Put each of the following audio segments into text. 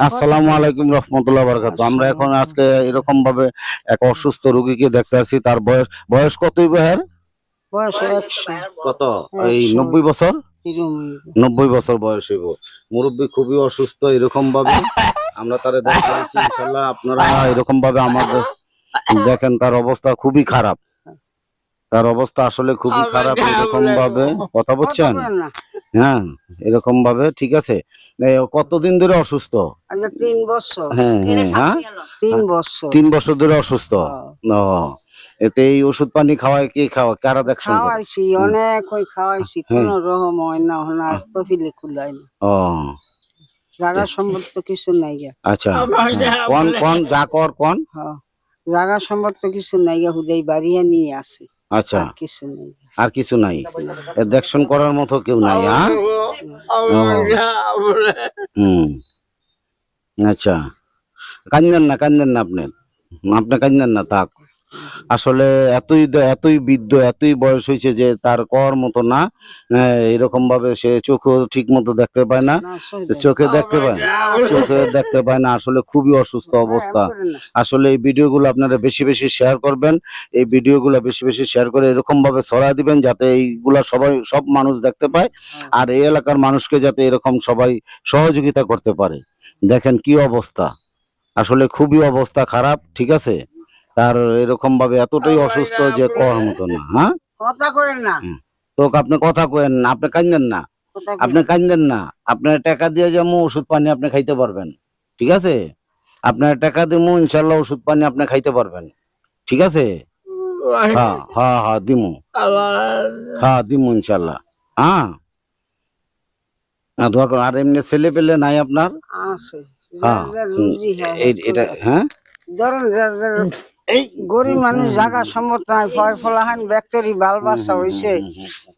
আসসালামু আলাইকুম রহমতুল্লাহ বারকাত আমরা এখন আজকে এরকম ভাবে এক অসুস্থ রোগীকে দেখতে আসি। তার বয়স বয়স কতই বহের কত? এই নব্বই বছর? নব্বই বছর বয়স হইব। মুরব্বী খুবই অসুস্থ এরকম ভাবে আমরা তারে দেখতে আসি ইনশাল্লাহ আপনারা এরকম ভাবে আমাদের দেখেন তার অবস্থা খুবই খারাপ। তার অবস্থা আসলে খুবই খারাপ এরকম ভাবে। কথা বলছেন। হ্যাঁ এরকম ভাবে ঠিক আছে? কতদিন ধরে অসুস্থ? আচ্ছা তিন বছর। হ্যাঁ হ্যাঁ হ্যাঁ। তিন বছর। তিন বছর ধরে অসুস্থ? হ্যাঁ। ও এতে এই ওষুধ পানি খাওয়ায় কি খাওয়া? কারা দেখছেন খাওয়াইছি অনেক ওই খাওয়াইছি হ্যাঁ। কোন রকম হয় না হন আর তফিলে খুলাই না। ও। জায়গা সম্বন্ধ তো কিছু নাই আচ্ছা। হ্যাঁ, কোন কোন যা কর কোন? হ্যাঁ জায়গা সম্বন্ধ তো কিছু নাই গা হুদাই বাড়িয়ে নিয়ে আসে। আচ্ছা। আর কিছু নাই। দেখশন করার মতো কেউ নাই হ্যাঁ হুম। আচ্ছা। কান্দেন না কান্দেন না আপনি। আপনি কান্দেন না থাক। আসলে এতই এতই বৃদ্ধ এতই বয়স হয়েছে যে তার কর মতো না এরকম ভাবে সে চোখেও ঠিক মতো দেখতে পায় না। চোখে দেখতে পায় চোখে দেখতে পায় না আসলে খুবই অসুস্থ অবস্থা। আসলে এই ভিডিওগুলো আপনারা বেশি বেশি শেয়ার করবেন এই ভিডিওগুলো বেশি বেশি শেয়ার করে এরকম ভাবে ছড়া দিবেন যাতে এইগুলা সবাই সব মানুষ দেখতে পায় আর এই এলাকার মানুষকে যাতে এরকম সবাই সহযোগিতা করতে পারে। দেখেন কি অবস্থা। আসলে খুবই অবস্থা খারাপ ঠিক আছে? তার এরকম ভাবে এতটাই অসুস্থ যে কর মতো না হ্যাঁ? কথা করেন না। তো আপনি কথা কেন না আপনি কান্দেন না। আপনি কান্দেন না। আপনার টাকা দিয়ে যেমন ওষুধ পানি আপনি খাইতে পারবেন ঠিক আছে? আপনার টাকা দিমু ইনশাল্লাহ ওষুধ পানি আপনি খাইতে পারবেন ঠিক আছে? হ্যাঁ হ্যাঁ হ্যাঁ দিমু। হ্যাঁ দিমু ইনশাল্লাহ হ্যাঁ? আর দোয়া করুন। আর এমনি ছেলে পেলে নাই আপনার? আছে। হ্যাঁ হয়, এটা হ্যাঁ? এই গরিব মানুষ জায়গা সম্মত নাই ফয় ফলাহান ব্যাকটেরি বাল বাচ্চা হইছে।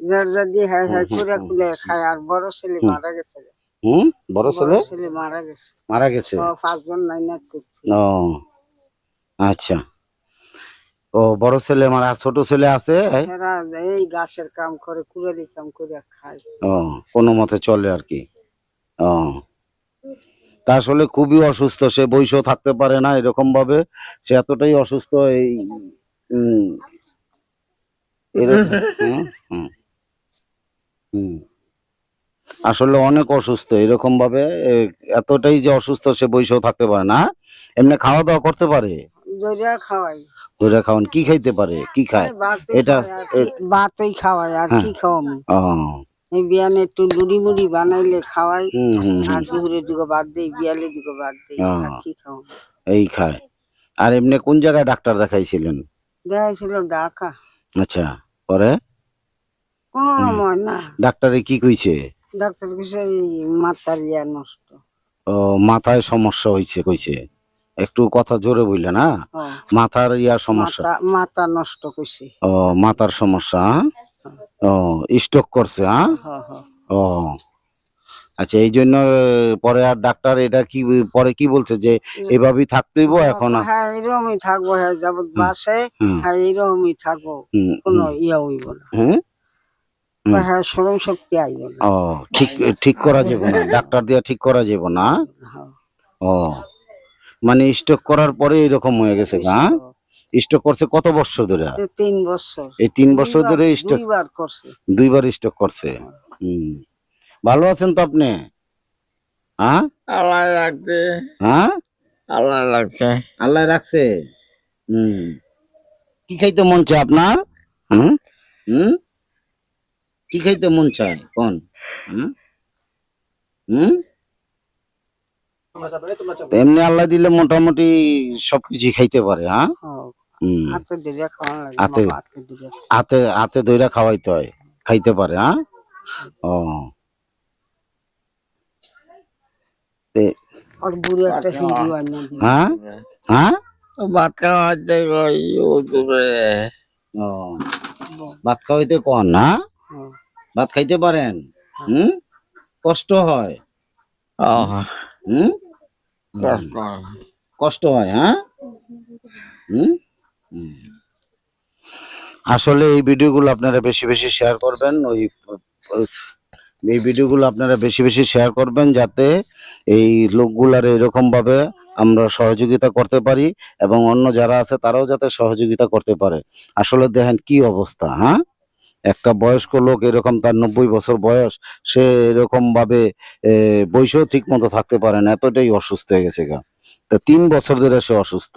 যার দিয়ে হ্যাঁ হ্যাঁ করে খুলে খায় আর বড় ছেলে মারা গেছে হুম? বড় ছেলে? ছেলে মারা গেছে। মারা গেছে? পাঁচজন নাই না ও আচ্ছা। ও বড় ছেলে মারা ছোট ছেলে আছে? এই গাছের কাম করে কুড়ালি কাম করে খায়। ও কোনো মতে চলে আর কি। ও। তা আসলে খুবই অসুস্থ সে বইসেও থাকতে পারে না এরকম ভাবে সে এতটাই অসুস্থ এই হুম, হুম। আসলে অনেক অসুস্থ এরকম ভাবে এতটাই যে অসুস্থ সে বইসেও থাকতে পারে না এমনি খাওয়া দাওয়া করতে পারে? ধরে খাওয়ান কি খাইতে পারে? কি খায়? এটা- খাওয়াই আর কি- ভাতই খাওয়াই আর হ্যাঁ। কি খাওয়াম ও এই বিয়ানে একটু লুড়ি মুড়ি বানাইলে খাওয়াই। আর দুপুরে দিকে বাদ দেই বিয়ালে দিকে বাদ দেই। আর কি এই খায়। আর এমনি কোন জায়গায় ডাক্তার দেখাইছিলেন? দেখাইছিল ঢাকা। আচ্ছা পরে? কোন রকম না। ডাক্তারে কি কইছে? ডাক্তার এই মাথার ইয়া নষ্ট। ও মাথায় সমস্যা হইছে কইছে। একটু কথা জোরে বললে না? মাথার ইয়া সমস্যা। মাথা নষ্ট করছে ও মাথার সমস্যা হ্যাঁ? ও স্ট্রোক করছে হ্যাঁ? হ হ ও আচ্ছা এই জন্য পরে আর ডাক্তার এটা কি পরে কি বলছে যে এভাবেই থাকতেইব এখন? হ্যাঁ এরকমই থাকব হ্যাঁ যাবত বাসে হ্যাঁ এরকমই থাকব কোনো ইয়া হইব না। হ্যাঁ? হ্যাঁ শক্তি আইব না। ও ঠিক ঠিক করা যাবে না ডাক্তার দিয়া ঠিক করা যাবে না? হ্যাঁ। ও মানে স্টক করার পরে এরকম হয়ে গেছে হ্যাঁ। স্ট্রোক করছে কত বছর ধরে? তিন বছর। এই তিন বছর ধরে স্ট্রোক দুইবার করছে। দুইবার স্ট্রোক করছে? হুম। ভালো আছেন তো আপনি? হ্যাঁ আল্লাহ হ্যাঁ? আল্লাহ আল্লাহ রাখছে। হুম। কি খাইতে মন চায় আপনার? হুম? হুম? কি খাইতে মন চায়? কোন? হুম? হুম? এমনি আল্লাহ দিলে মোটামুটি সবকিছু খাইতে পারে হ্যাঁ? হ্যাঁ, হাতে হাতে- হাতে দিলে হাতে হাতে দইরা খাওয়াইতে হয় খাইতে পারে হ্যাঁ? ও। হয়। হ্যাঁ? ভাত খাওয়াতে ও ভাত খাওয়াইতে কন না হ্যাঁ। ভাত খাইতে পারেন? হুম? কষ্ট হয়? হুম? কষ্ট হয় হ্যাঁ? হুম। আসলে এই ভিডিওগুলো আপনারা বেশি বেশি শেয়ার করবেন ওই এই ভিডিওগুলো আপনারা বেশি বেশি শেয়ার করবেন যাতে এই লোকগুলার এরকম ভাবে আমরা সহযোগিতা করতে পারি এবং অন্য যারা আছে তারাও যাতে সহযোগিতা করতে পারে। আসলে দেখেন কি অবস্থা হ্যাঁ? একটা বয়স্ক লোক এরকম তার নব্বই বছর বয়স সে এরকম ভাবে এ, বয়সেও ঠিক মতো থাকতে পারে না এতটাই অসুস্থ হয়ে গেছে গা। তো তিন বছর ধরে সে অসুস্থ।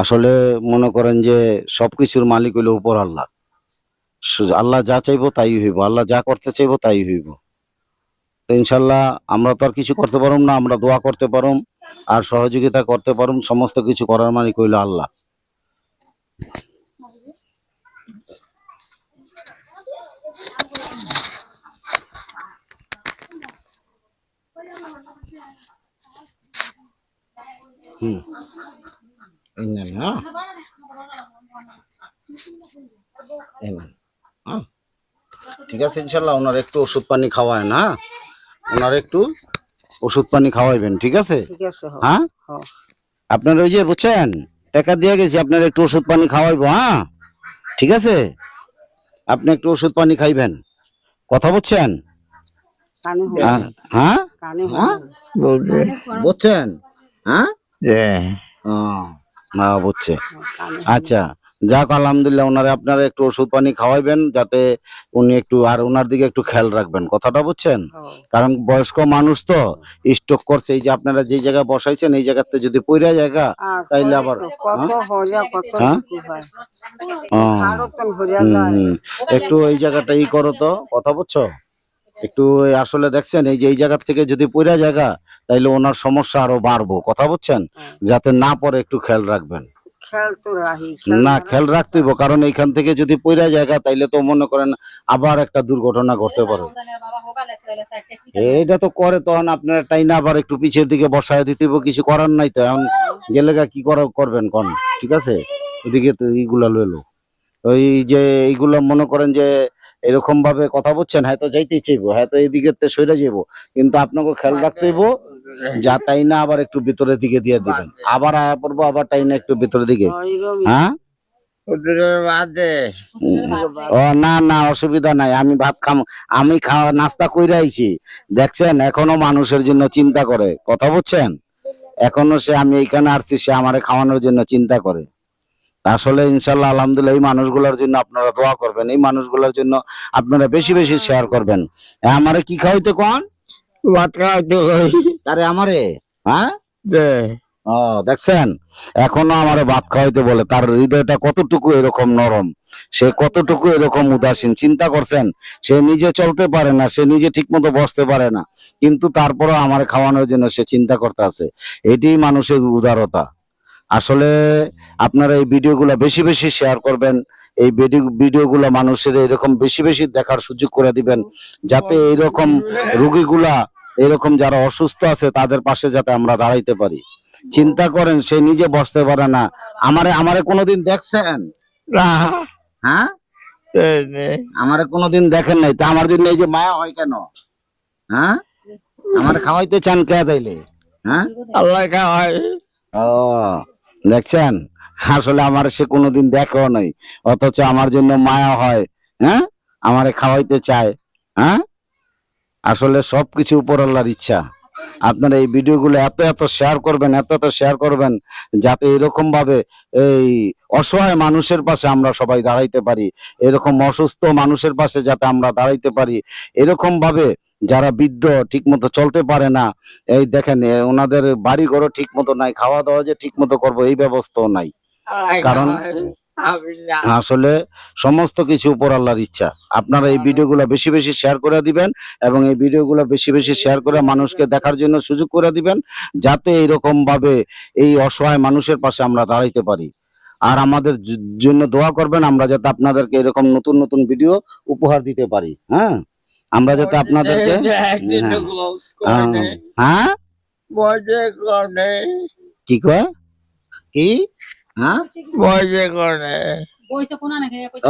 আসলে মনে করেন যে সবকিছুর মালিক হইল উপর আল্লাহ। আল্লাহ যা চাইব তাই হইব, আল্লাহ যা করতে চাইব তাই হইব। তো ইনশাল্লাহ আমরা তো আর কিছু করতে পারুম না, আমরা দোয়া করতে পারুম, আর সহযোগিতা করতে পারুম, সমস্ত কিছু করার মালিক হইল আল্লাহ। হুম। হ্যাঁ? এই হ্যাঁ? ঠিক আছে ইনশাল্লাহ ওনার একটু ওষুধ পানি খাওয়ায় না? ওনার একটু ওষুধ পানি খাওয়াইবেন ঠিক আছে। হ্যাঁ? হ্যাঁ। আপনার ওই যে বুঝছেন টাকা দিয়ে গেছি আপনার একটু ওষুধ পানি খাওয়াইবো হ্যাঁ? ঠিক আছে? আপনি একটু ওষুধ পানি খাইবেন। কথা বুঝছেন? কানে হোক, হ্যাঁ? কানে হোক। হ্যাঁ? হ্যাঁ বুঝছে। আচ্ছা যাক আলহামদুলিল্লাহ ওনারে আপনারা একটু ওষুধ পানি খাওয়াইবেন যাতে উনি একটু আর ওনার দিকে একটু খেয়াল রাখবেন। কথাটা বুঝছেন? কারণ বয়স্ক মানুষ তো স্ট্রোক করছে এই যে আপনারা যে জায়গায় বসাইছেন এই জায়গাতে যদি পইরা জায়গা তাইলে আবার- হ্যাঁ? একটু এই জায়গাটা ই করো তো কথা বুঝছ? একটু আসলে দেখছেন এই যে এই জায়গা থেকে যদি পইরা জায়গা তাইলে ওনার সমস্যা আরও বাড়বো কথা বুঝছেন? হ্যাঁ। যাতে না পরে একটু খেয়াল রাখবেন। না খেয়াল রাখতেইব কারণ এইখান থেকে যদি পইরা জায়গা তাইলে তো মনে করেন আবার একটা দুর্ঘটনা ঘটতে পারে। এইটা তো করে তখন আপনার টাইনা আবার একটু পিছের দিকে বসায় দিতে কিছু করার নাই তো। এখন গেলে কি করা করবেন কোন? ঠিক আছে? ওদিকে তো এইগুলা লইলো। ওই যে এইগুলা মনে করেন যে এরকম ভাবে কথা বলছেন হয়তো যাইতেই চাইব হয়তো এইদিকে তে সইরা যাব কিন্তু আপনাকে খেয়াল রাখতে হইব যা তাই না আবার একটু ভিতরের দিকে দিয়ে দিবেন। আবার আয়া পড়ব আবার টাই না একটু ভিতরের দিকে। হ্যাঁ? ও না না অসুবিধা নাই। আমি ভাত খাম আমি খাওয়া নাস্তা কইরা আইছি। দেখছেন এখনও মানুষের জন্য চিন্তা করে। কথা বুঝছেন? এখনও সে আমি এইখানে আসছি সে আমারে খাওয়ানোর জন্য চিন্তা করে। আসলে ইনশাল্লাহ আলহামদুলিল্লাহ এই মানুষগুলোর জন্য আপনারা দোয়া করবেন। এই মানুষগুলোর জন্য আপনারা বেশি বেশি শেয়ার করবেন। আমারে কি খাওয়াইতে কোন? ভাত খাওয়াইতে কই আরে আমারে? হ্যাঁ? যে। ও দেখছেন? এখনও আমারে ভাত খাওয়াইতে বলে তার হৃদয়টা কতটুকু এরকম নরম সে কতটুকু এরকম উদাসীন। চিন্তা করছেন সে নিজে চলতে পারে না সে নিজে ঠিক মতো বসতে পারে না কিন্তু তারপরও আমার খাওয়ানোর জন্য সে চিন্তা করতে আছে। এটি মানুষের উদারতা। আসলে আপনারা এই ভিডিওগুলো বেশি বেশি শেয়ার করবেন এই ভিডিও ভিডিওগুলো মানুষের এরকম বেশি বেশি দেখার সুযোগ করে দিবেন যাতে এইরকম রোগীগুলা এরকম যারা অসুস্থ আছে তাদের পাশে যাতে আমরা দাঁড়াইতে পারি। চিন্তা করেন সে নিজে বসতে পারে না। আমারে আমারে কোনোদিন দেখছেন? হ্যাঁ? আমারে কোনোদিন দেখেন নাই। তা আমার জন্য এই যে মায়া হয় কেন? হ্যাঁ? আমার খাওয়াইতে চান কে তাইলে? হ্যাঁ? আল্লাহ খাওয়াই ও দেখছেন? আসলে আমার সে কোনোদিন দেখেও নাই। অথচ আমার জন্য মায়া হয়। হ্যাঁ? আমারে খাওয়াইতে চায়। হ্যাঁ? আসলে সবকিছু উপর আল্লাহর ইচ্ছা। আপনারা এই ভিডিওগুলো এত এত শেয়ার করবেন এত এত শেয়ার করবেন যাতে এরকম ভাবে এই অসহায় মানুষের পাশে আমরা সবাই দাঁড়াইতে পারি এরকম অসুস্থ মানুষের পাশে যাতে আমরা দাঁড়াইতে পারি এরকম ভাবে যারা বৃদ্ধ ঠিক মতো চলতে পারে না এই দেখেন ওনাদের বাড়ি ঘরও ঠিক মতো নাই খাওয়া দাওয়া যে ঠিক মতো করব এই ব্যবস্থাও নাই। কারণ- আসলে সমস্ত কিছু উপর আল্লাহর ইচ্ছা। আপনারা এই ভিডিও ভিডিওগুলো বেশি বেশি শেয়ার করে দিবেন এবং এই ভিডিও ভিডিওগুলো বেশি বেশি শেয়ার করে মানুষকে দেখার জন্য সুযোগ করে দিবেন যাতে এইরকম ভাবে এই অসহায় মানুষের পাশে আমরা দাঁড়াইতে পারি। আর আমাদের জন্য দোয়া করবেন আমরা যাতে আপনাদেরকে এরকম নতুন নতুন ভিডিও উপহার দিতে পারি হ্যাঁ? আমরা যাতে আপনাদেরকে হ্যাঁ। হ্যাঁ? কি কয়? কি? হ্যাঁ? করে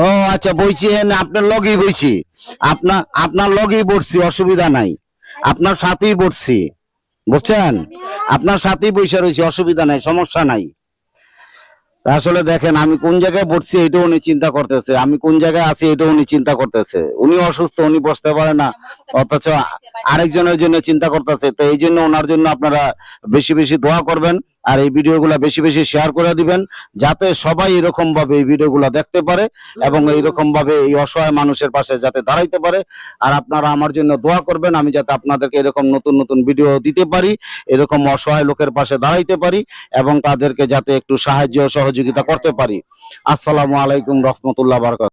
ও আচ্ছা বইছি আপনার লগেই বইছি। আপনার আপনার লগেই বসছি অসুবিধা নাই। আপনার সাথেই বসছি। বুঝছেন? আপনার সাথেই বসে রয়েছি অসুবিধা নাই সমস্যা নাই। আসলে দেখেন আমি কোন জায়গায় বসছি এটাও উনি চিন্তা করতেছে। আমি কোন জায়গায় আছি এটাও উনি চিন্তা করতেছে। উনি অসুস্থ উনি বসতে পারে না। অথচ আরেকজনের জন্য চিন্তা করতেছে। তো এই জন্য ওনার জন্য আপনারা বেশি বেশি দোয়া করবেন। আর এই ভিডিওগুলো বেশি বেশি শেয়ার করে দিবেন, যাতে সবাই এরকম ভাবে এই ভিডিওগুলো দেখতে পারে এবং এইরকম ভাবে এই অসহায় মানুষের পাশে যাতে দাঁড়াইতে পারে। আর আপনারা আমার জন্য দোয়া করবেন, আমি যাতে আপনাদেরকে এরকম নতুন নতুন ভিডিও দিতে পারি, এরকম অসহায় লোকের পাশে দাঁড়াইতে পারি এবং তাদেরকে যাতে একটু সাহায্য সহযোগিতা করতে পারি। আসসালামু আলাইকুম রহমতুল্লাহ বারকাত